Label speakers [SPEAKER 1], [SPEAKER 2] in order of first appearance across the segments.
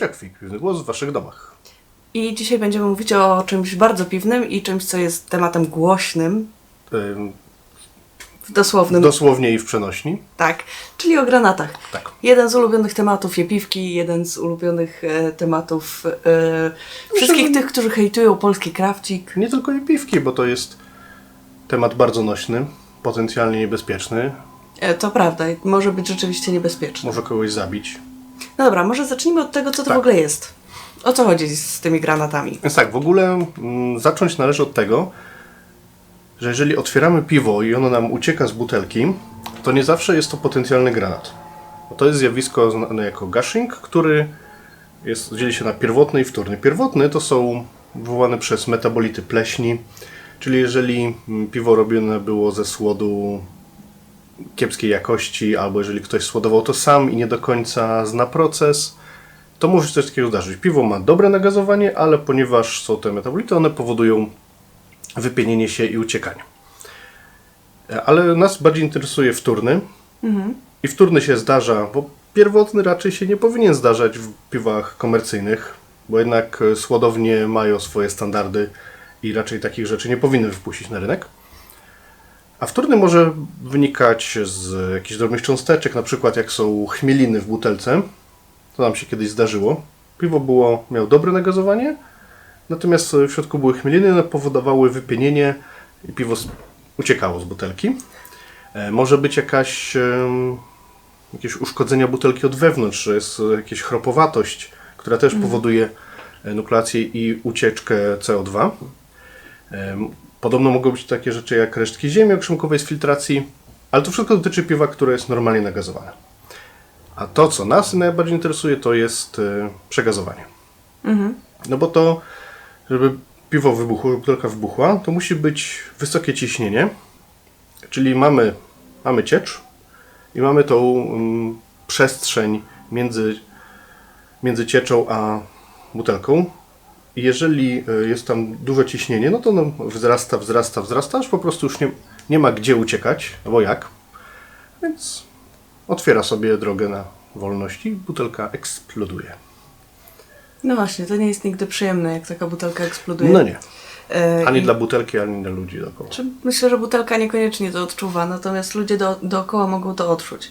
[SPEAKER 1] Kociakwik, piwny głos w Waszych domach.
[SPEAKER 2] I dzisiaj będziemy mówić o czymś bardzo piwnym i czymś, co jest tematem głośnym,
[SPEAKER 1] Ym,
[SPEAKER 2] w dosłownym.
[SPEAKER 1] Dosłownie i w przenośni.
[SPEAKER 2] tak, czyli o granatach.
[SPEAKER 1] Tak.
[SPEAKER 2] Jeden z ulubionych tematów jepiwki, jeden z ulubionych e, tematów e, wszystkich tych, którzy hejtują polski krawcik.
[SPEAKER 1] Nie tylko i piwki, bo to jest temat bardzo nośny, potencjalnie niebezpieczny,
[SPEAKER 2] E, to prawda, i może być rzeczywiście niebezpieczny.
[SPEAKER 1] może kogoś zabić.
[SPEAKER 2] No dobra, może zacznijmy od tego, co to
[SPEAKER 1] Tak.
[SPEAKER 2] w ogóle jest. O co chodzi z tymi granatami?
[SPEAKER 1] Więc tak, w ogóle mm, zacząć należy od tego, że jeżeli otwieramy piwo i ono nam ucieka z butelki, to nie zawsze jest to potencjalny granat. To jest zjawisko znane jako gushing, który jest, dzieli się na pierwotny i wtórny. Pierwotny to są wywołane przez metabolity pleśni, czyli jeżeli mm, piwo robione było ze słodu kiepskiej jakości, albo jeżeli ktoś słodował to sam i nie do końca zna proces, to może się coś takiego zdarzyć. Piwo ma dobre nagazowanie, ale ponieważ są te metabolity, one powodują wypienienie się i uciekanie. E, Ale nas bardziej interesuje wtórny. I wtórny się zdarza, bo pierwotny raczej się nie powinien zdarzać w piwach komercyjnych, bo jednak e, słodownie mają swoje standardy i raczej takich rzeczy nie powinny wypuścić na rynek. A wtórny może wynikać z jakichś drobnych cząsteczek, na przykład jak są chmieliny w butelce. To nam się kiedyś zdarzyło. Piwo było, miało dobre nagazowanie, natomiast w środku były chmieliny, one powodowały wypienienie i piwo uciekało z butelki. E, Może być jakaś, jakieś uszkodzenia butelki od wewnątrz, że jest jakaś chropowatość, która też powoduje e, nukleację i ucieczkę CO2. Podobno mogą być takie rzeczy jak resztki ziemi okrzemkowej z filtracji, ale to wszystko dotyczy piwa, które jest normalnie nagazowane. A to, co nas najbardziej interesuje, to jest e, przegazowanie. No bo to, żeby piwo wybuchło, żeby butelka wybuchła, to musi być wysokie ciśnienie, czyli mamy, mamy ciecz i mamy tą mm, przestrzeń między, między cieczą a butelką. Jeżeli y, jest tam duże ciśnienie, no to wzrasta, wzrasta, wzrasta, aż po prostu już nie, nie ma gdzie uciekać, albo jak. Więc otwiera sobie drogę na wolność i butelka eksploduje.
[SPEAKER 2] No właśnie, to nie jest nigdy przyjemne, jak taka butelka eksploduje.
[SPEAKER 1] No nie.
[SPEAKER 2] E,
[SPEAKER 1] Ani
[SPEAKER 2] i-
[SPEAKER 1] dla butelki, ani dla ludzi dookoła.
[SPEAKER 2] Czy myślę, że butelka niekoniecznie to odczuwa, natomiast ludzie do, dookoła mogą to odczuć.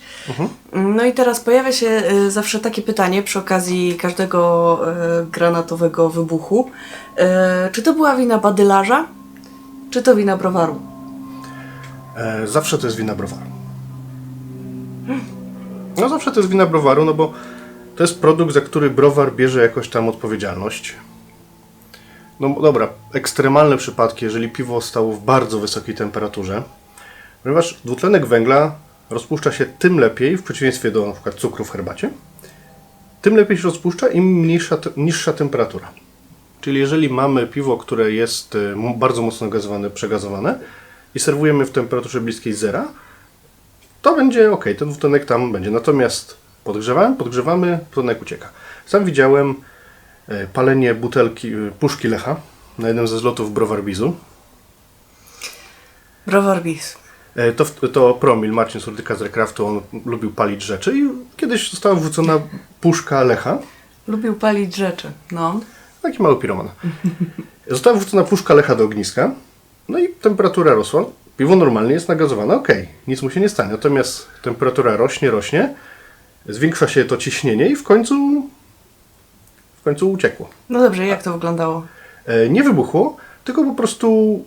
[SPEAKER 2] No i teraz pojawia się e, zawsze takie pytanie przy okazji każdego e, granatowego wybuchu. Czy to była wina badylarza, czy to wina browaru?
[SPEAKER 1] Zawsze to jest wina browaru. No zawsze to jest wina browaru, no bo to jest produkt, za który browar bierze jakoś tam odpowiedzialność. No dobra, ekstremalne przypadki, jeżeli piwo stało w bardzo wysokiej temperaturze, ponieważ dwutlenek węgla rozpuszcza się tym lepiej, w przeciwieństwie do przykład cukru w herbacie, tym lepiej się rozpuszcza, im mniejsza, niższa temperatura. Czyli jeżeli mamy piwo, które jest y, bardzo mocno gazowane, przegazowane i serwujemy w temperaturze bliskiej zera, to będzie ok, ten dwutlenek tam będzie. Natomiast podgrzewamy, podgrzewamy, dwutlenek ucieka. Sam widziałem palenie butelki, e, puszki Lecha na jednym ze zlotów Browar Bizu.
[SPEAKER 2] Browar bis.
[SPEAKER 1] E, To, to Promil, Marcin Surdyka z Recraftu, on lubił palić rzeczy i kiedyś została wrzucona puszka Lecha,
[SPEAKER 2] Lubił palić rzeczy. No.
[SPEAKER 1] taki mały piroman. Została wrzucona puszka Lecha do ogniska, no i temperatura rosła. Piwo normalnie jest nagazowane, ok, nic mu się nie stanie. Natomiast temperatura rośnie, rośnie, zwiększa się to ciśnienie i w końcu końcu uciekło.
[SPEAKER 2] No dobrze, jak to wyglądało?
[SPEAKER 1] E, Nie wybuchło, tylko po prostu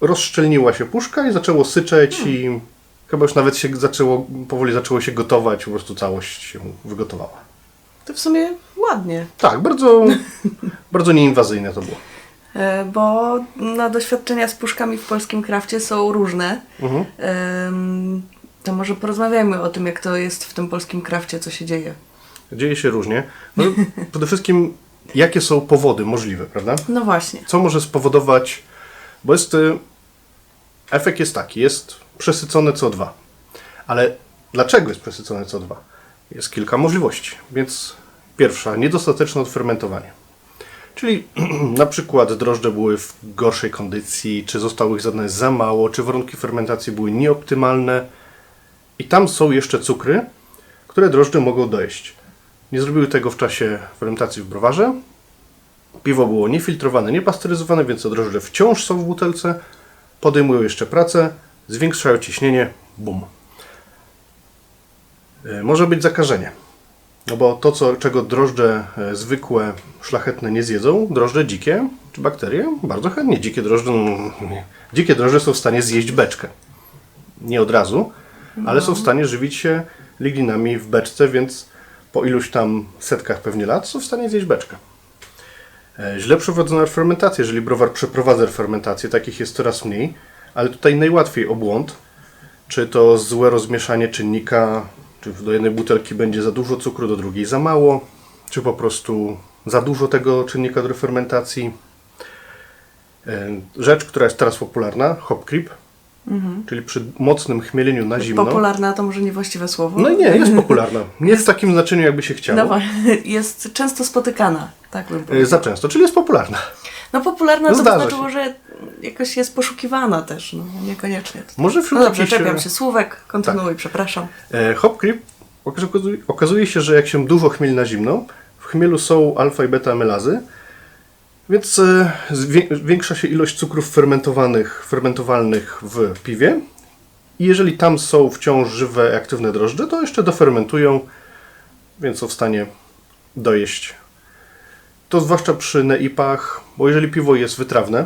[SPEAKER 1] rozszczelniła się puszka i zaczęło syczeć i chyba już nawet się zaczęło, powoli zaczęło się gotować, po prostu całość się wygotowała.
[SPEAKER 2] To w sumie ładnie.
[SPEAKER 1] Tak, bardzo, bardzo nieinwazyjne to było.
[SPEAKER 2] E, Bo no, doświadczenia z puszkami w polskim krafcie są różne.
[SPEAKER 1] Mhm.
[SPEAKER 2] To może porozmawiajmy o tym, jak to jest w tym polskim krafcie, co się dzieje.
[SPEAKER 1] Dzieje się różnie. No, przede wszystkim, jakie są powody możliwe, prawda?
[SPEAKER 2] No właśnie.
[SPEAKER 1] Co może spowodować, bo jest, y, efekt jest taki, jest przesycone CO2. Ale dlaczego jest przesycone CO2? Jest kilka możliwości. Więc pierwsza, niedostateczne odfermentowanie. Czyli na przykład drożdże były w gorszej kondycji, czy zostało ich zadane za mało, czy warunki fermentacji były nieoptymalne. I tam są jeszcze cukry, które drożdże mogą dojeść. Nie zrobiły tego w czasie fermentacji w browarze. Piwo było niefiltrowane, niepasteryzowane, więc drożdże wciąż są w butelce. Podejmują jeszcze pracę, zwiększają ciśnienie, bum. E, Może być zakażenie. No bo to, co, czego drożdże e, zwykłe, szlachetne nie zjedzą, drożdże dzikie czy bakterie, bardzo chętnie. Dzikie drożdże, no, dzikie drożdże są w stanie zjeść beczkę. Nie od razu, ale są w stanie żywić się ligninami w beczce, więc po iluś tam setkach pewnie lat są w stanie zjeść beczkę. E, Źle prowadzona fermentacja, jeżeli browar przeprowadza fermentację, takich jest coraz mniej, ale tutaj najłatwiej o błąd, czy to złe rozmieszanie czynnika, czy do jednej butelki będzie za dużo cukru, do drugiej za mało, czy po prostu za dużo tego czynnika do fermentacji. E, Rzecz, która jest teraz popularna, hop creep, czyli przy mocnym chmieleniu na zimno.
[SPEAKER 2] Popularna to może niewłaściwe słowo.
[SPEAKER 1] No nie, jest popularna. Nie w takim znaczeniu, jakby się chciało.
[SPEAKER 2] No, jest często spotykana, tak bym
[SPEAKER 1] E,
[SPEAKER 2] powiedziała.
[SPEAKER 1] Za często, czyli jest popularna.
[SPEAKER 2] No popularna to by
[SPEAKER 1] Zdarza
[SPEAKER 2] znaczyło, że jakoś jest poszukiwana też, no niekoniecznie.
[SPEAKER 1] Może wśród
[SPEAKER 2] No dobrze, czepiam
[SPEAKER 1] e,
[SPEAKER 2] się słówek, kontynuuj, przepraszam.
[SPEAKER 1] E, Hop creep okazuje się, że jak się dużo chmieli na zimno, w chmielu są alfa i beta amylazy, więc e, zwię- zwiększa się ilość cukrów fermentowanych, fermentowalnych w piwie. I jeżeli tam są wciąż żywe, aktywne drożdże, to jeszcze dofermentują, więc są w stanie dojeść. To zwłaszcza przy neipach, bo jeżeli piwo jest wytrawne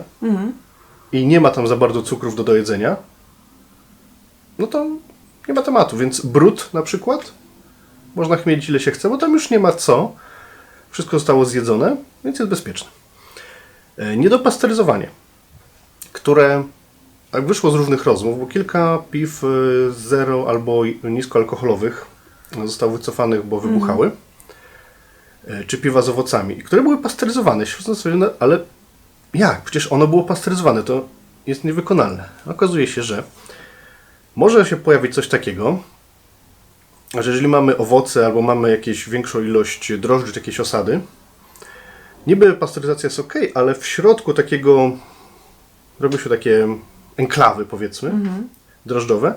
[SPEAKER 1] i nie ma tam za bardzo cukrów do dojedzenia, no to nie ma tematu. Więc brud na przykład można chmielić ile się chce, bo tam już nie ma co. Wszystko zostało zjedzone, więc jest bezpieczne. E, Niedopasteryzowanie, które tak wyszło z różnych rozmów, bo kilka piw e, zero albo niskoalkoholowych zostało wycofanych, bo wybuchały. E, Czy piwa z owocami, które były pasteryzowane. Ale jak? Przecież ono było pasteryzowane, to jest niewykonalne. Okazuje się, że może się pojawić coś takiego, że jeżeli mamy owoce albo mamy jakieś większą ilość drożdży czy jakieś osady, niby pasteryzacja jest ok, ale w środku takiego robią się takie enklawy, powiedzmy, drożdżowe,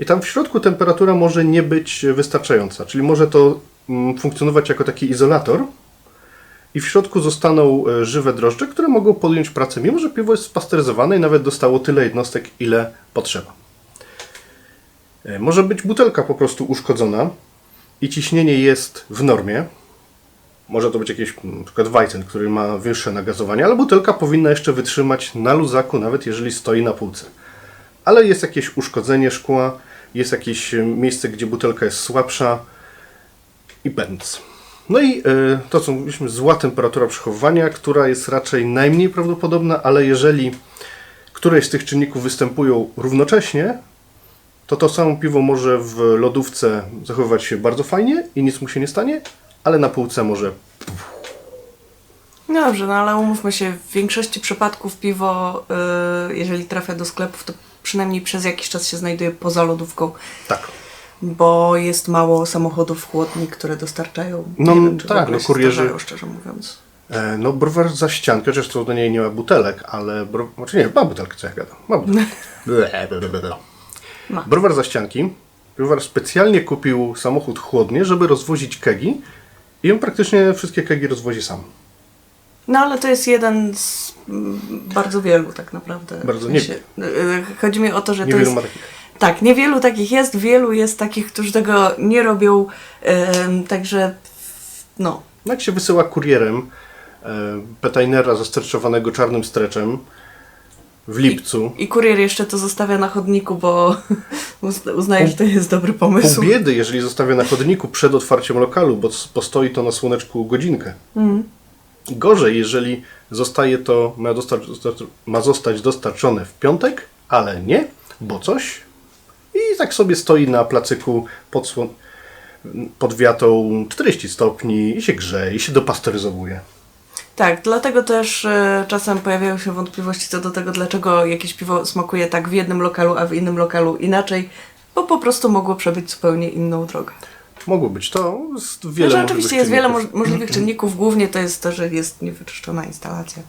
[SPEAKER 1] i tam w środku temperatura może nie być wystarczająca, czyli może to mm, funkcjonować jako taki izolator, i w środku zostaną e, żywe drożdże, które mogą podjąć pracę, mimo że piwo jest pasteryzowane i nawet dostało tyle jednostek, ile potrzeba. E, Może być butelka po prostu uszkodzona i ciśnienie jest w normie. Może to być jakiś mm, przykład Weizen, który ma wyższe nagazowanie, ale butelka powinna jeszcze wytrzymać na luzaku, nawet jeżeli stoi na półce. Ale jest jakieś uszkodzenie szkła, jest jakieś e, miejsce, gdzie butelka jest słabsza i bęc. No i e, to, co mówiliśmy, zła temperatura przechowywania, która jest raczej najmniej prawdopodobna, ale jeżeli któreś z tych czynników występują równocześnie, to to samo piwo może w lodówce zachowywać się bardzo fajnie i nic mu się nie stanie, ale na półce może.
[SPEAKER 2] No dobrze, no ale umówmy się, w większości przypadków piwo, y, jeżeli trafia do sklepów, to przynajmniej przez jakiś czas się znajduje poza lodówką,
[SPEAKER 1] Tak.
[SPEAKER 2] bo jest mało samochodów chłodni, które dostarczają.
[SPEAKER 1] No,
[SPEAKER 2] wiem,
[SPEAKER 1] tak, no, kurierzy-
[SPEAKER 2] zdarzają, szczerze mówiąc.
[SPEAKER 1] E, no, browar za ściankę, chociaż to do niej nie ma butelek, ale. Bro... Znaczy nie, ma butelkę, co ja gadam. Ma butelkę. Ble, ble, ble, ble.
[SPEAKER 2] Ma.
[SPEAKER 1] Browar za ścianki. Browar specjalnie kupił samochód chłodnie, żeby rozwozić kegi. I on praktycznie wszystkie kegi rozwozi sam.
[SPEAKER 2] No ale to jest jeden z mm, bardzo wielu tak naprawdę.
[SPEAKER 1] Bardzo
[SPEAKER 2] W sensie, y, y, Chodzi mi o to, że to jest...
[SPEAKER 1] ma takich.
[SPEAKER 2] Tak, niewielu takich jest, wielu jest takich, którzy tego nie robią, ym, także no.
[SPEAKER 1] Jak się wysyła kurierem e, petainera zastreczowanego czarnym streczem w lipcu,
[SPEAKER 2] I kurier jeszcze to zostawia na chodniku, bo uzna- uznaje, że to jest dobry pomysł.
[SPEAKER 1] pół biedy, jeżeli zostawia na chodniku przed otwarciem lokalu, bo postoi to na słoneczku godzinkę. Gorzej, jeżeli zostaje to, ma, dostar, ma zostać dostarczone w piątek, ale nie, bo coś. I tak sobie stoi na placyku pod, pod wiatą 40 stopni i się grzeje, i się dopasteryzowuje.
[SPEAKER 2] Tak, dlatego też e, czasem pojawiają się wątpliwości co do tego, dlaczego jakieś piwo smakuje tak w jednym lokalu, a w innym lokalu inaczej, bo po prostu mogło przebyć zupełnie inną drogę.
[SPEAKER 1] Mogło być to. Jest wiele
[SPEAKER 2] Wiele
[SPEAKER 1] możliwych
[SPEAKER 2] oczywiście jest wiele możliwych czynników, głównie to jest to, że jest niewyczyszczona instalacja.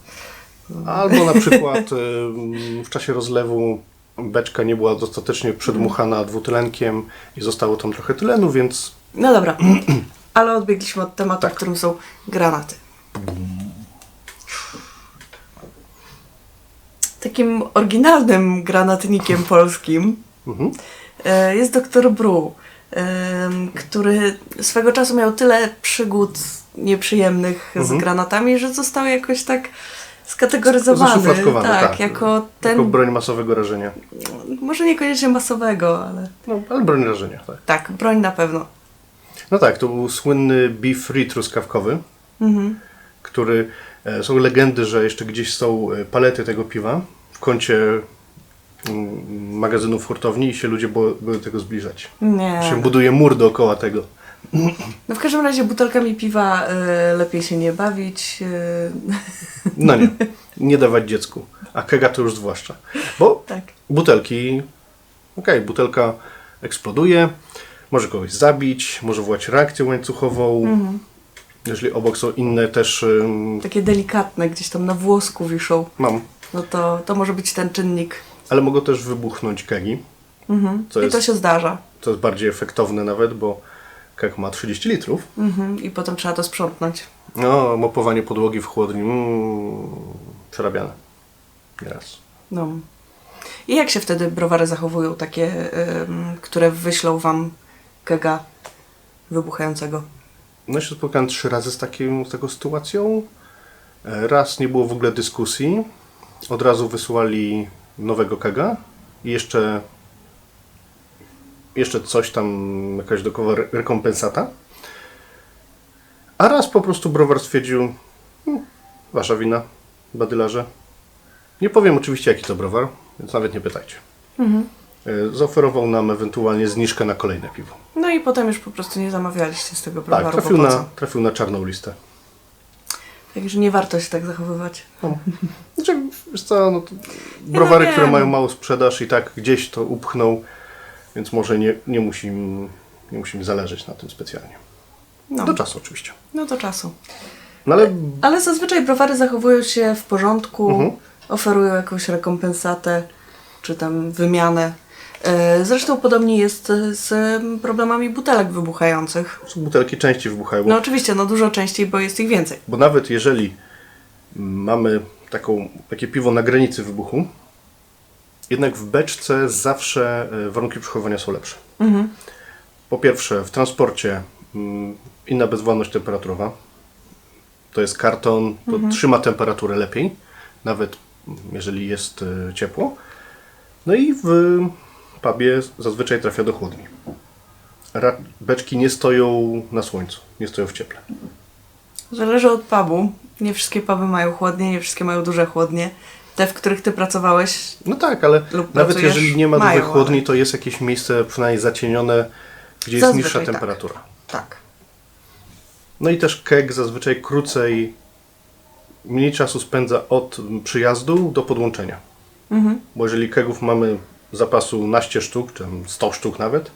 [SPEAKER 1] Albo na przykład ym, w czasie rozlewu beczka nie była dostatecznie przedmuchana dwutlenkiem i zostało tam trochę tlenu, więc
[SPEAKER 2] No dobra, ale odbiegliśmy od tematu,
[SPEAKER 1] Tak.
[SPEAKER 2] w którym są granaty. Takim oryginalnym granatnikiem polskim
[SPEAKER 1] Mhm.
[SPEAKER 2] e, jest dr Bru, em, który swego czasu miał tyle przygód nieprzyjemnych z
[SPEAKER 1] Mhm.
[SPEAKER 2] granatami, że został jakoś tak skategoryzowany. Tak,
[SPEAKER 1] tak.
[SPEAKER 2] jako ten,
[SPEAKER 1] Jako broń masowego rażenia.
[SPEAKER 2] może niekoniecznie masowego, ale
[SPEAKER 1] No, ale broń rażenia, tak.
[SPEAKER 2] tak, broń na pewno.
[SPEAKER 1] No tak, to był słynny beef free truskawkowy,
[SPEAKER 2] Mhm.
[SPEAKER 1] który e, są legendy, że jeszcze gdzieś są e, palety tego piwa w kącie mm, magazynów hurtowni i się ludzie były tego zbliżać.
[SPEAKER 2] Nie.
[SPEAKER 1] Się buduje mur dookoła tego.
[SPEAKER 2] No w każdym razie butelkami piwa e, lepiej się nie bawić. e,
[SPEAKER 1] No nie, nie dawać dziecku. A kega to już zwłaszcza. Bo
[SPEAKER 2] tak.
[SPEAKER 1] butelki, okej, butelka eksploduje, może kogoś zabić, może wywołać reakcję łańcuchową.
[SPEAKER 2] Mhm.
[SPEAKER 1] Jeżeli obok są inne też, ym,
[SPEAKER 2] Takie delikatne, gdzieś tam na włosku wiszą.
[SPEAKER 1] mam,
[SPEAKER 2] No to, to może być ten czynnik.
[SPEAKER 1] ale mogą też wybuchnąć kegi,
[SPEAKER 2] Mhm.
[SPEAKER 1] Co
[SPEAKER 2] I
[SPEAKER 1] jest-
[SPEAKER 2] to się zdarza.
[SPEAKER 1] co jest bardziej efektowne nawet, bo keg ma 30 litrów.
[SPEAKER 2] Mhm. I potem trzeba to sprzątnąć.
[SPEAKER 1] No, mopowanie podłogi w chłodni, mm, przerabiane. Nieraz.
[SPEAKER 2] No. I jak się wtedy browary zachowują, takie, ym, które wyślą wam kega wybuchającego?
[SPEAKER 1] No się spotkałem trzy razy z, takim, z taką sytuacją. E, Raz nie było w ogóle dyskusji. Od razu wysłali nowego kega i jeszcze jeszcze coś tam, jakaś dokoła re- rekompensata. A raz po prostu browar stwierdził, "Hmm, wasza wina, badylarze. Nie powiem oczywiście jaki to browar, więc nawet nie pytajcie.
[SPEAKER 2] Mhm.
[SPEAKER 1] E, Zaoferował nam ewentualnie zniżkę na kolejne piwo.
[SPEAKER 2] No i potem już po prostu nie zamawialiście z tego
[SPEAKER 1] Tak,
[SPEAKER 2] browaru,
[SPEAKER 1] trafił
[SPEAKER 2] bo po
[SPEAKER 1] na, trafił na czarną listę.
[SPEAKER 2] Także nie warto się tak zachowywać.
[SPEAKER 1] Znaczy, wiesz co, no to browary,
[SPEAKER 2] wiem.
[SPEAKER 1] które mają małą sprzedaż i tak gdzieś to upchną, więc może nie, nie, musi, im- nie zależeć na tym specjalnie.
[SPEAKER 2] No,
[SPEAKER 1] Do czasu oczywiście.
[SPEAKER 2] no do czasu.
[SPEAKER 1] No ale
[SPEAKER 2] Ale zazwyczaj browary zachowują się w porządku,
[SPEAKER 1] Mhm.
[SPEAKER 2] oferują jakąś rekompensatę, czy tam wymianę. E, Zresztą podobnie jest z problemami butelek wybuchających.
[SPEAKER 1] butelki częściej wybuchają, bo,
[SPEAKER 2] No oczywiście, no dużo częściej, bo jest ich więcej.
[SPEAKER 1] bo nawet jeżeli mamy taką, takie piwo na granicy wybuchu, jednak w beczce zawsze e, warunki przechowywania są lepsze.
[SPEAKER 2] Mhm.
[SPEAKER 1] Po pierwsze, w transporcie mm, inna bezwładność temperaturowa. To jest karton, to trzyma temperaturę lepiej, nawet jeżeli jest y, ciepło. No i w pubie zazwyczaj trafia do chłodni. Beczki nie stoją na słońcu, nie stoją w cieple.
[SPEAKER 2] Zależy od pubu. Nie wszystkie puby mają chłodnie, nie wszystkie mają duże chłodnie. Te, w których ty pracowałeś,
[SPEAKER 1] No tak, ale nawet jeżeli nie ma
[SPEAKER 2] mają,
[SPEAKER 1] dużych chłodni, to jest jakieś miejsce przynajmniej zacienione, gdzie jest niższa
[SPEAKER 2] tak.
[SPEAKER 1] temperatura.
[SPEAKER 2] tak.
[SPEAKER 1] No i też keg zazwyczaj krócej, mniej czasu spędza od przyjazdu do podłączenia.
[SPEAKER 2] Mhm.
[SPEAKER 1] Bo jeżeli kegów mamy zapasu naście sztuk, czy tam 100 sztuk nawet,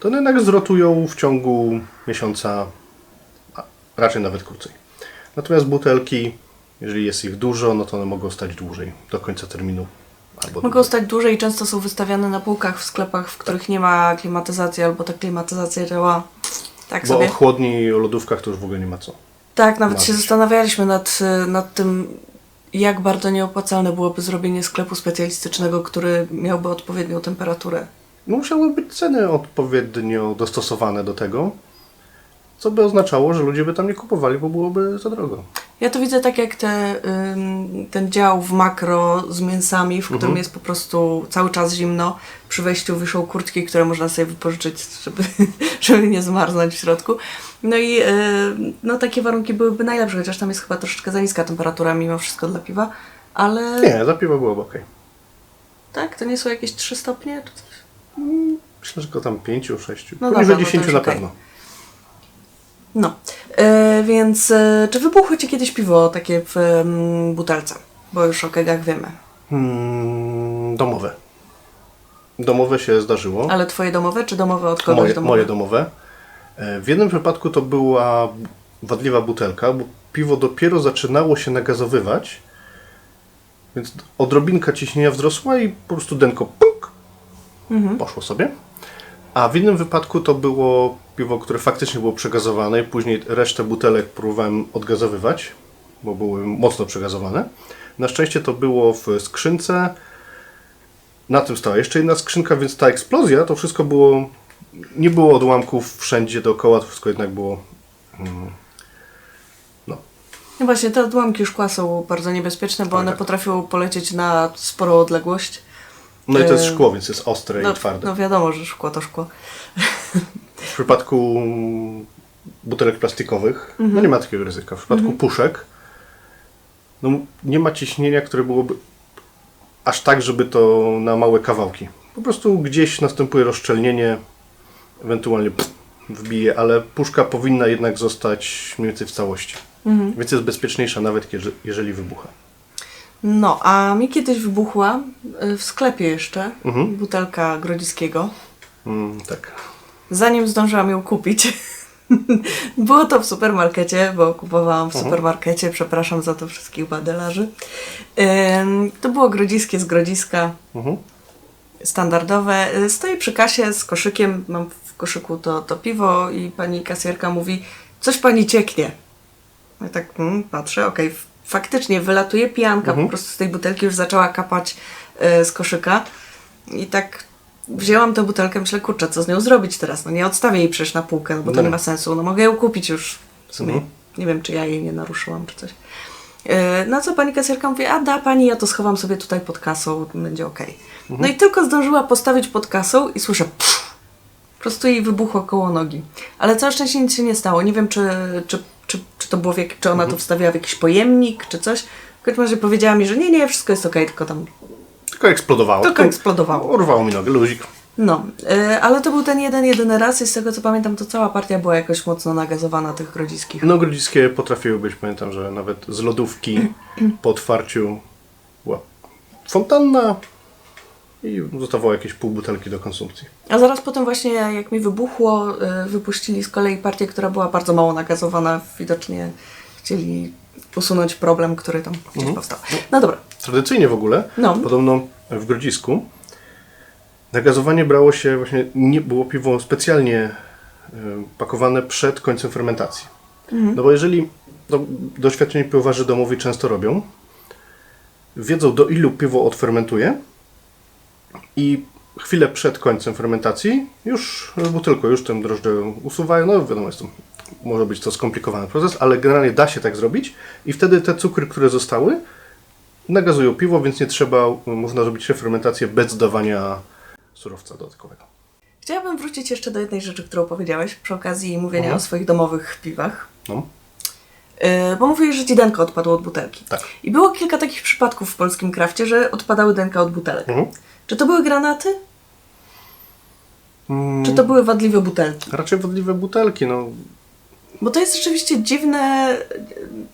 [SPEAKER 1] to one jednak zrotują w ciągu miesiąca, a raczej nawet krócej. Natomiast butelki, jeżeli jest ich dużo, no to one mogą stać dłużej, do końca terminu. Albo
[SPEAKER 2] Mogą stać dłużej i często są wystawiane na półkach w sklepach, w których nie ma klimatyzacji, albo ta klimatyzacja działa tak
[SPEAKER 1] Bo o
[SPEAKER 2] sobie.
[SPEAKER 1] chłodni i o lodówkach to już w ogóle nie ma co.
[SPEAKER 2] Tak, nawet się
[SPEAKER 1] marzyć.
[SPEAKER 2] zastanawialiśmy nad, nad tym, jak bardzo nieopłacalne byłoby zrobienie sklepu specjalistycznego, który miałby odpowiednią temperaturę.
[SPEAKER 1] No musiały być ceny odpowiednio dostosowane do tego, co by oznaczało, że ludzie by tam nie kupowali, bo byłoby za drogo.
[SPEAKER 2] Ja to widzę tak jak te, ten dział w makro z mięsami, w którym
[SPEAKER 1] Mhm.
[SPEAKER 2] jest po prostu cały czas zimno. Przy wejściu wiszą kurtki, które można sobie wypożyczyć, żeby, żeby nie zmarznąć w środku. No i y, no, takie warunki byłyby najlepsze, chociaż tam jest chyba troszeczkę za niska temperatura mimo wszystko dla piwa. Ale
[SPEAKER 1] Nie, za piwo byłoby ok.
[SPEAKER 2] tak, to nie są jakieś 3 stopnie? Coś?
[SPEAKER 1] Myślę, że go tam 5, 6.
[SPEAKER 2] No
[SPEAKER 1] Poniżej
[SPEAKER 2] dobra, no to
[SPEAKER 1] 10
[SPEAKER 2] już
[SPEAKER 1] na
[SPEAKER 2] okej.
[SPEAKER 1] pewno.
[SPEAKER 2] No, e, więc e, czy wybuchło Ci kiedyś piwo takie w butelce? Bo już o kegach wiemy.
[SPEAKER 1] Hmm, domowe. Domowe się zdarzyło.
[SPEAKER 2] Ale Twoje domowe, czy domowe od kogoś
[SPEAKER 1] moje,
[SPEAKER 2] domowe?
[SPEAKER 1] moje domowe. E, W jednym przypadku to była wadliwa butelka, bo piwo dopiero zaczynało się nagazowywać, więc odrobinka ciśnienia wzrosła i po prostu denko puk,
[SPEAKER 2] Mhm.
[SPEAKER 1] poszło sobie. A w innym wypadku to było piwo, które faktycznie było przegazowane i później resztę butelek próbowałem odgazowywać, bo były mocno przegazowane. Na szczęście to było w skrzynce. Na tym stała jeszcze jedna skrzynka, więc ta eksplozja to wszystko było. Nie było odłamków wszędzie dookoła, to wszystko jednak było. mm, No,
[SPEAKER 2] No właśnie, te odłamki szkła są bardzo niebezpieczne, bo
[SPEAKER 1] Oj,
[SPEAKER 2] one
[SPEAKER 1] tak.
[SPEAKER 2] potrafią polecieć na sporą odległość.
[SPEAKER 1] No i to jest
[SPEAKER 2] E,
[SPEAKER 1] szkło, więc jest ostre
[SPEAKER 2] No,
[SPEAKER 1] i twarde.
[SPEAKER 2] no wiadomo, że szkło to szkło.
[SPEAKER 1] W przypadku butelek plastikowych, no nie ma takiego ryzyka. W przypadku puszek, no nie ma ciśnienia, które byłoby aż tak, żeby to na małe kawałki. Po prostu gdzieś następuje rozszczelnienie, ewentualnie pff, wbije, ale puszka powinna jednak zostać mniej więcej w całości. Więc jest bezpieczniejsza nawet jeżeli wybucha.
[SPEAKER 2] No, a mi kiedyś wybuchła y, w sklepie jeszcze
[SPEAKER 1] Mhm.
[SPEAKER 2] butelka Grodziskiego.
[SPEAKER 1] Mm, tak.
[SPEAKER 2] Zanim zdążyłam ją kupić. Było to w supermarkecie, bo kupowałam w supermarkecie. Przepraszam za to wszystkich badelarzy. Ym, To było grodziskie z grodziska.
[SPEAKER 1] Mhm.
[SPEAKER 2] standardowe. Y, Stoję przy kasie z koszykiem, mam w koszyku to, to piwo i pani kasjerka mówi, coś pani cieknie. Ja tak mm, patrzę, okej, f- faktycznie wylatuje pijanka, po prostu z tej butelki już zaczęła kapać y, z koszyka i tak wzięłam tę butelkę, myślę, kurczę, co z nią zrobić teraz? No nie odstawię jej przecież na półkę, no bo to
[SPEAKER 1] No
[SPEAKER 2] nie
[SPEAKER 1] nie.
[SPEAKER 2] ma sensu, no mogę ją kupić już w sumie.
[SPEAKER 1] Mhm.
[SPEAKER 2] Nie wiem, czy ja jej nie naruszyłam, czy coś. E, Na co pani kasjerka mówi, a da pani, ja to schowam sobie tutaj pod kasą, będzie okej. No i tylko zdążyła postawić pod kasą i słyszę pff, po prostu jej wybuchło koło nogi. Ale całe szczęście nic się nie stało. Nie wiem, czy, czy, czy, czy to było w jak, czy ona to wstawiała w jakiś pojemnik, czy coś. W każdym razie powiedziała mi, że nie, nie, wszystko jest okej, tylko tam
[SPEAKER 1] Tylko eksplodowało.
[SPEAKER 2] tylko eksplodowało.
[SPEAKER 1] Urwało mi nogę, luzik.
[SPEAKER 2] No, e, ale to był ten jeden, jedyny raz i z tego co pamiętam, to cała partia była jakoś mocno nagazowana tych grodziskich.
[SPEAKER 1] No grodziskie potrafiły być, pamiętam, że nawet z lodówki po otwarciu była fontanna i zostawało jakieś pół butelki do konsumpcji.
[SPEAKER 2] A zaraz potem właśnie jak mi wybuchło, y, wypuścili z kolei partię, która była bardzo mało nagazowana. Widocznie chcieli usunąć problem, który tam gdzieś powstał. No dobra.
[SPEAKER 1] Tradycyjnie w ogóle,
[SPEAKER 2] No.
[SPEAKER 1] podobno w Grodzisku, nagazowanie brało się właśnie, nie było piwo specjalnie y, pakowane przed końcem fermentacji. No bo jeżeli, no, doświadczeni piwowarzy domowi często robią, wiedzą do ilu piwo odfermentuje i chwilę przed końcem fermentacji już butelką, już tę drożdżę usuwają. No wiadomo, jest to, może być to skomplikowany proces, ale generalnie da się tak zrobić i wtedy te cukry, które zostały, nagazują piwo, więc nie trzeba, można zrobić refermentację bez dodawania surowca dodatkowego.
[SPEAKER 2] Chciałabym wrócić jeszcze do jednej rzeczy, którą powiedziałeś przy okazji mówienia
[SPEAKER 1] Mhm.
[SPEAKER 2] o swoich domowych piwach.
[SPEAKER 1] No,
[SPEAKER 2] Yy, bo mówiłeś, że ci denko odpadło od butelki.
[SPEAKER 1] tak.
[SPEAKER 2] I było kilka takich przypadków w polskim krafcie, że odpadały denka od butelek.
[SPEAKER 1] Mhm.
[SPEAKER 2] Czy to były granaty?
[SPEAKER 1] Mm,
[SPEAKER 2] Czy to były wadliwe butelki?
[SPEAKER 1] Raczej wodliwe butelki, no.
[SPEAKER 2] Bo to jest rzeczywiście dziwne,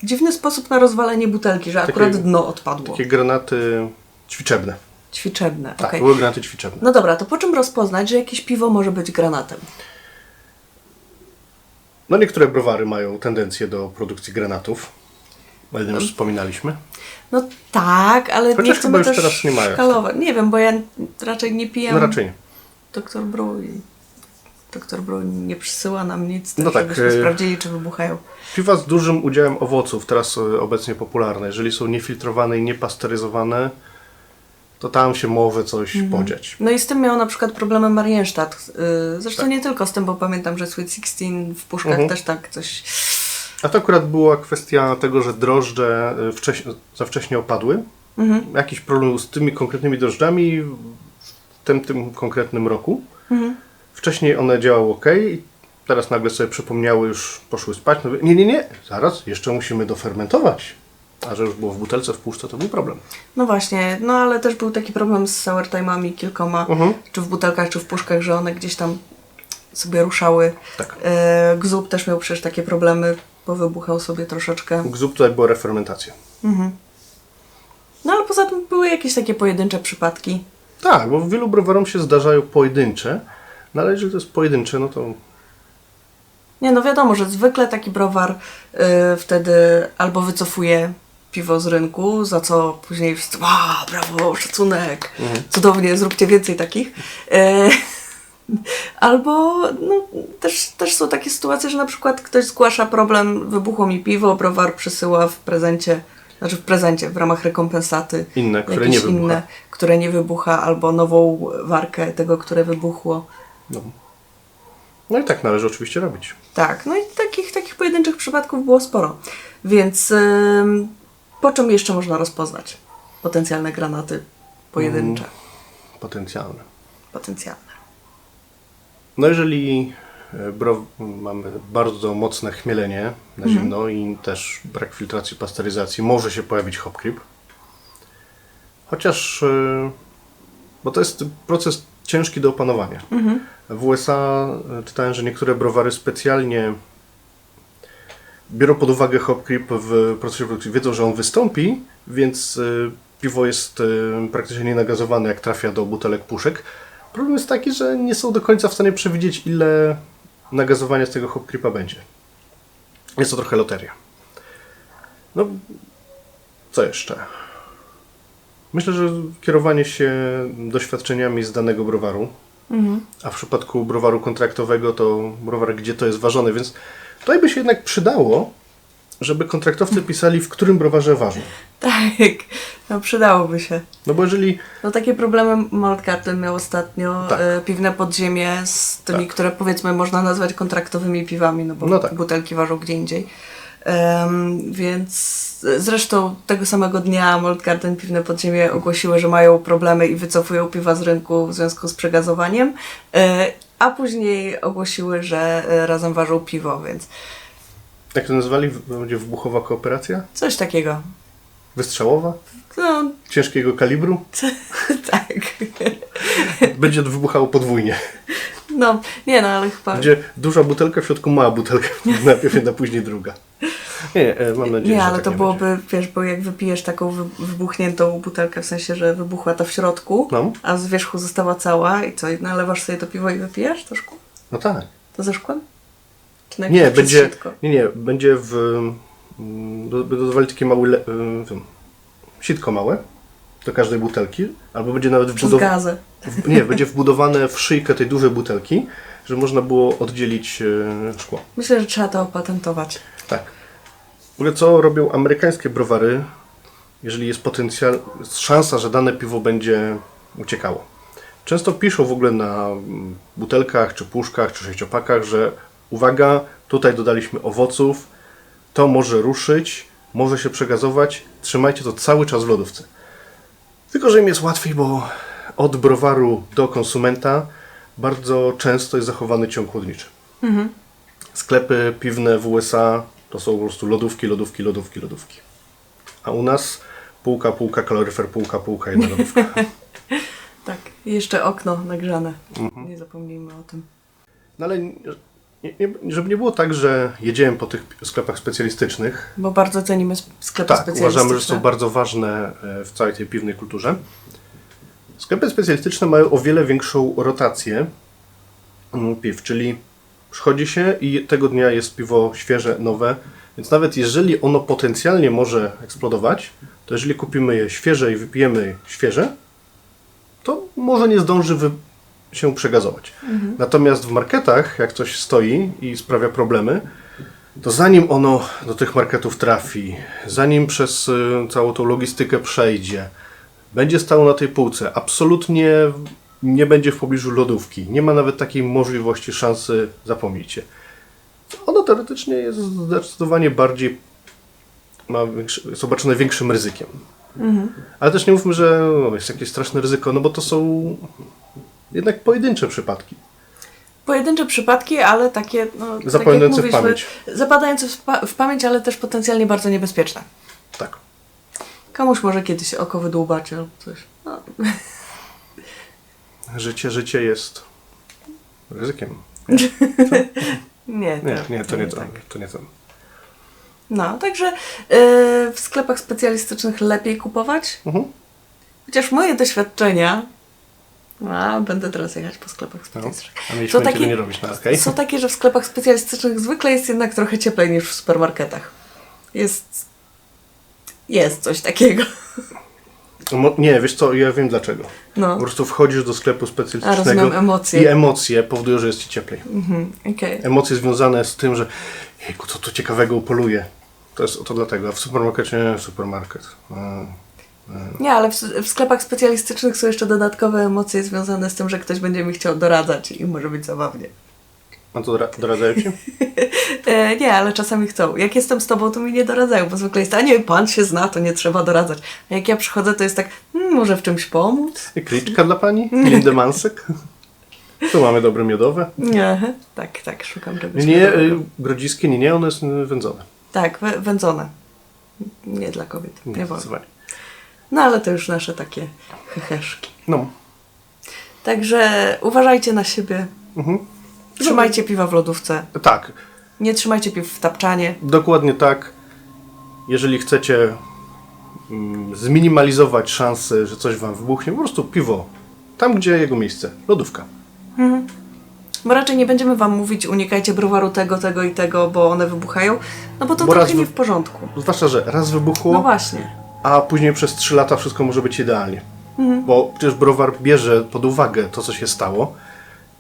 [SPEAKER 2] dziwny sposób na rozwalenie butelki, że
[SPEAKER 1] Takie-
[SPEAKER 2] akurat dno odpadło.
[SPEAKER 1] Takie granaty ćwiczebne.
[SPEAKER 2] Ćwiczebne,
[SPEAKER 1] Tak,
[SPEAKER 2] okej.
[SPEAKER 1] były granaty ćwiczebne.
[SPEAKER 2] No dobra, to po czym rozpoznać, że jakieś piwo może być granatem?
[SPEAKER 1] No niektóre browary mają tendencję do produkcji granatów. O jednym już wspominaliśmy.
[SPEAKER 2] No tak, ale
[SPEAKER 1] Chociaż
[SPEAKER 2] nie
[SPEAKER 1] chyba już
[SPEAKER 2] też
[SPEAKER 1] teraz nie mają.
[SPEAKER 2] szkalować. Nie wiem, bo ja raczej nie piję
[SPEAKER 1] No raczej nie.
[SPEAKER 2] Dr. Brew i Dr. Brew nie przysyła nam nic,
[SPEAKER 1] No
[SPEAKER 2] no
[SPEAKER 1] tak,
[SPEAKER 2] żebyśmy
[SPEAKER 1] e,
[SPEAKER 2] sprawdzili, czy wybuchają.
[SPEAKER 1] Piwa z dużym udziałem owoców, teraz e, obecnie popularne. Jeżeli są niefiltrowane i niepasteryzowane, to tam się może coś
[SPEAKER 2] Mhm.
[SPEAKER 1] podziać.
[SPEAKER 2] No i z tym miał na przykład problemy Marienstadt. Yy, Zresztą
[SPEAKER 1] Tak.
[SPEAKER 2] nie tylko z tym, bo pamiętam, że Sweet 16 w puszkach
[SPEAKER 1] Mhm.
[SPEAKER 2] też tak coś...
[SPEAKER 1] A to akurat była kwestia tego, że drożdże e, wcześ- za wcześnie opadły.
[SPEAKER 2] Mhm.
[SPEAKER 1] Jakiś problem z tymi konkretnymi drożdżami w tym, tym konkretnym roku.
[SPEAKER 2] Mhm.
[SPEAKER 1] Wcześniej one działały ok, i teraz nagle sobie przypomniały, już poszły spać. No, nie, nie, nie, zaraz, jeszcze musimy dofermentować. A że już było w butelce, w puszce, to był problem.
[SPEAKER 2] No właśnie, no ale też był taki problem z sour time'ami kilkoma,
[SPEAKER 1] Mhm.
[SPEAKER 2] czy w butelkach, czy w puszkach, że one gdzieś tam sobie ruszały.
[SPEAKER 1] Tak.
[SPEAKER 2] E, Gzub też miał przecież takie problemy, bo wybuchał sobie troszeczkę.
[SPEAKER 1] Gzub tutaj była refermentacja.
[SPEAKER 2] No ale poza tym były jakieś takie pojedyncze przypadki.
[SPEAKER 1] Tak, bo w wielu browarom się zdarzają pojedyncze, no ale jeżeli to jest pojedyncze, no to
[SPEAKER 2] Nie, no wiadomo, że zwykle taki browar y, wtedy albo wycofuje piwo z rynku, za co później wszyscy, wow, brawo, szacunek, cudownie, zróbcie więcej takich. E, Albo no, też, też są takie sytuacje, że na przykład ktoś zgłasza problem, wybuchło mi piwo, browar przysyła w prezencie, znaczy w prezencie, w ramach rekompensaty.
[SPEAKER 1] Inne, które nie wybucha.
[SPEAKER 2] inne, które nie wybucha, albo nową warkę tego, które wybuchło.
[SPEAKER 1] No. no i tak należy oczywiście robić.
[SPEAKER 2] Tak, no i takich, takich pojedynczych przypadków było sporo. Więc ym, po czym jeszcze można rozpoznać potencjalne granaty pojedyncze?
[SPEAKER 1] Potencjalne.
[SPEAKER 2] Potencjalne.
[SPEAKER 1] No jeżeli e, mamy bardzo mocne chmielenie na zimno i też brak filtracji, pasteryzacji, może się pojawić hop creep. Chociaż, e, bo to jest proces ciężki do opanowania. W USA e, czytałem, że niektóre browary specjalnie biorą pod uwagę hop creep w procesie produkcji. Wiedzą, że on wystąpi, więc piwo jest praktycznie nienagazowane, jak trafia do butelek puszek. Problem jest taki, że nie są do końca w stanie przewidzieć, ile nagazowania z tego hop creepa będzie. Jest to trochę loteria. No, co jeszcze? Myślę, że kierowanie się doświadczeniami z danego browaru, a w przypadku browaru kontraktowego to browar, gdzie to jest ważone, więc tutaj by się jednak przydało, żeby kontraktowcy pisali, w którym browarze ważą.
[SPEAKER 2] Tak, no przydałoby się.
[SPEAKER 1] No bo jeżeli
[SPEAKER 2] No takie problemy Malt miał ostatnio,
[SPEAKER 1] Tak.
[SPEAKER 2] e, piwne podziemie z tymi,
[SPEAKER 1] Tak.
[SPEAKER 2] które powiedzmy można nazwać kontraktowymi piwami, no bo
[SPEAKER 1] No tak.
[SPEAKER 2] butelki ważą gdzie indziej. Em, więc zresztą tego samego dnia Malt Garden Piwne Podziemie ogłosiły, że mają problemy i wycofują piwa z rynku w związku z przegazowaniem, e, a później ogłosiły, że e, razem ważą piwo, więc
[SPEAKER 1] jak to nazwali, będzie wybuchowa kooperacja?
[SPEAKER 2] coś takiego.
[SPEAKER 1] Wystrzałowa?
[SPEAKER 2] No,
[SPEAKER 1] Ciężkiego kalibru?
[SPEAKER 2] tak.
[SPEAKER 1] Będzie wybuchało podwójnie.
[SPEAKER 2] No, nie no, ale chyba...
[SPEAKER 1] Będzie duża butelka, w środku mała butelka, najpierw jedna, później druga. Nie, e, mam nadzieję,
[SPEAKER 2] Nie,
[SPEAKER 1] że
[SPEAKER 2] ale
[SPEAKER 1] tak
[SPEAKER 2] to
[SPEAKER 1] nie
[SPEAKER 2] byłoby,
[SPEAKER 1] będzie.
[SPEAKER 2] wiesz, bo jak wypijesz taką wy, wybuchniętą butelkę, w sensie, że wybuchła ta w środku,
[SPEAKER 1] No.
[SPEAKER 2] a z wierzchu została cała i co, i nalewasz sobie to piwo i wypijesz to szkło?
[SPEAKER 1] No tak.
[SPEAKER 2] To ze szkłem?
[SPEAKER 1] Nie, będzie,
[SPEAKER 2] sitko?
[SPEAKER 1] nie, nie, będzie w, mm, będą dodawali takie małe, le- y, tym, sitko małe do każdej butelki, albo będzie nawet wbudowane, nie, będzie wbudowane w szyjkę tej dużej butelki, żeby można było oddzielić y, szkło.
[SPEAKER 2] Myślę, że trzeba to opatentować.
[SPEAKER 1] Tak. W ogóle co robią amerykańskie browary, jeżeli jest potencjal, jest szansa, że dane piwo będzie uciekało. Często piszą w ogóle na mm, butelkach, czy puszkach, czy sześciopakach, że uwaga, tutaj dodaliśmy owoców, to może ruszyć, może się przegazować, trzymajcie to cały czas w lodówce. Tylko, że im jest łatwiej, bo od browaru do konsumenta bardzo często jest zachowany ciąg chłodniczy. Sklepy piwne w USA to są po prostu lodówki, lodówki, lodówki, lodówki. A u nas półka, półka, kaloryfer, półka, półka, jedna lodówka.
[SPEAKER 2] Tak. I jeszcze okno nagrzane.
[SPEAKER 1] Mhm.
[SPEAKER 2] Nie zapomnijmy o tym.
[SPEAKER 1] No ale nie, nie, żeby nie było tak, że jedziemy po tych sklepach specjalistycznych.
[SPEAKER 2] Bo bardzo cenimy sklepy
[SPEAKER 1] Tak,
[SPEAKER 2] specjalistyczne.
[SPEAKER 1] uważamy, że są bardzo ważne e, w całej tej piwnej kulturze. Sklepy specjalistyczne mają o wiele większą rotację mm, piw, czyli przychodzi się i tego dnia jest piwo świeże, nowe, więc nawet jeżeli ono potencjalnie może eksplodować, to jeżeli kupimy je świeże i wypijemy świeże, to może nie zdąży wy- się przegazować. Natomiast w marketach, jak coś stoi i sprawia problemy, to zanim ono do tych marketów trafi, zanim przez y, całą tą logistykę przejdzie, będzie stało na tej półce, absolutnie nie będzie w pobliżu lodówki, nie ma nawet takiej możliwości, szansy, zapomnijcie. Ono teoretycznie jest zdecydowanie bardziej, ma większy, jest obarczone większym ryzykiem. Ale też nie mówmy, że no, jest jakieś straszne ryzyko, no bo to są jednak pojedyncze przypadki.
[SPEAKER 2] Pojedyncze przypadki, ale takie, no, tak
[SPEAKER 1] Zapadające
[SPEAKER 2] jak
[SPEAKER 1] w pamięć.
[SPEAKER 2] Zapadające w, pa- w pamięć, ale też potencjalnie bardzo niebezpieczne.
[SPEAKER 1] Tak.
[SPEAKER 2] Komuś może kiedyś oko wydłubać albo coś. No,
[SPEAKER 1] Życie, życie jest ryzykiem.
[SPEAKER 2] nie,
[SPEAKER 1] Nie,
[SPEAKER 2] tak,
[SPEAKER 1] nie, to nie to.
[SPEAKER 2] tak.
[SPEAKER 1] To nie to.
[SPEAKER 2] No, także yy, w sklepach specjalistycznych lepiej kupować.
[SPEAKER 1] Mhm.
[SPEAKER 2] Chociaż moje doświadczenia. A, będę teraz jechać po sklepach
[SPEAKER 1] No.
[SPEAKER 2] specjalistycznych.
[SPEAKER 1] A mieliśmy tego
[SPEAKER 2] takie-
[SPEAKER 1] nie robić na okej?
[SPEAKER 2] Są takie, że w sklepach specjalistycznych zwykle jest jednak trochę cieplej niż w supermarketach. Jest. Jest coś takiego.
[SPEAKER 1] Mo- Nie, wiesz co, ja wiem dlaczego.
[SPEAKER 2] No.
[SPEAKER 1] Po prostu wchodzisz do sklepu specjalistycznego
[SPEAKER 2] emocje.
[SPEAKER 1] i emocje powodują, że jest ci cieplej.
[SPEAKER 2] Mhm, okej.
[SPEAKER 1] Emocje związane z tym, że jejku, co tu ciekawego upoluje. To jest to dlatego, a w supermarkecie nie, supermarket. A,
[SPEAKER 2] Nie, ale w, w sklepach specjalistycznych są jeszcze dodatkowe emocje związane z tym, że ktoś będzie mi chciał doradzać i może być zabawnie.
[SPEAKER 1] a dora- doradzają ci?
[SPEAKER 2] E, nie, ale czasami chcą. Jak jestem z tobą, to mi nie doradzają, bo zwykle jest, a nie, pan się zna, to nie trzeba doradzać. A jak ja przychodzę, to jest tak, hmm, może w czymś pomóc?
[SPEAKER 1] Kliczka dla pani? Lindemansek? Tu mamy dobre miodowe.
[SPEAKER 2] Nie, tak, tak, szukam czegoś.
[SPEAKER 1] Nie,
[SPEAKER 2] dobrego.
[SPEAKER 1] y, grodziskie, nie, nie, one są wędzone.
[SPEAKER 2] Tak, wę- wędzone. Nie dla kobiet, nie,
[SPEAKER 1] Nie,
[SPEAKER 2] wolno. No ale to już nasze takie heheszki.
[SPEAKER 1] No.
[SPEAKER 2] Także uważajcie na siebie.
[SPEAKER 1] Mhm.
[SPEAKER 2] Trzymajcie piwa w lodówce.
[SPEAKER 1] Tak,
[SPEAKER 2] Nie trzymajcie piw w tapczanie.
[SPEAKER 1] dokładnie tak. Jeżeli chcecie mm, zminimalizować szanse, że coś wam wybuchnie, po prostu piwo. Tam, gdzie jego miejsce. Lodówka.
[SPEAKER 2] Bo raczej nie będziemy wam mówić unikajcie browaru tego, tego i tego, bo one wybuchają. No bo to
[SPEAKER 1] Bo
[SPEAKER 2] trochę
[SPEAKER 1] wy-
[SPEAKER 2] nie w porządku.
[SPEAKER 1] Zwłaszcza, że raz wybuchło,
[SPEAKER 2] No właśnie.
[SPEAKER 1] A później przez 3 lata wszystko może być idealnie.
[SPEAKER 2] Mhm.
[SPEAKER 1] Bo przecież browar bierze pod uwagę to, co się stało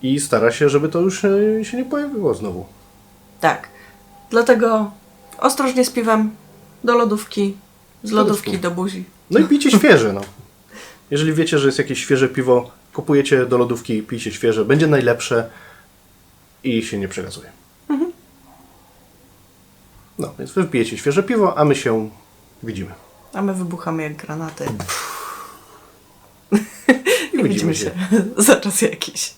[SPEAKER 1] i stara się, żeby to już e, się nie pojawiło znowu.
[SPEAKER 2] Tak. Dlatego ostrożnie z piwem do lodówki, z
[SPEAKER 1] lodówki
[SPEAKER 2] do buzi.
[SPEAKER 1] No i pijcie świeże, no. Jeżeli wiecie, że jest jakieś świeże piwo, kupujecie do lodówki, pijcie świeże, będzie najlepsze i się nie przegazuje. No, więc wy wpijecie świeże piwo, a my się widzimy.
[SPEAKER 2] A my wybuchamy jak granaty.
[SPEAKER 1] I
[SPEAKER 2] I widzimy się za czas jakiś.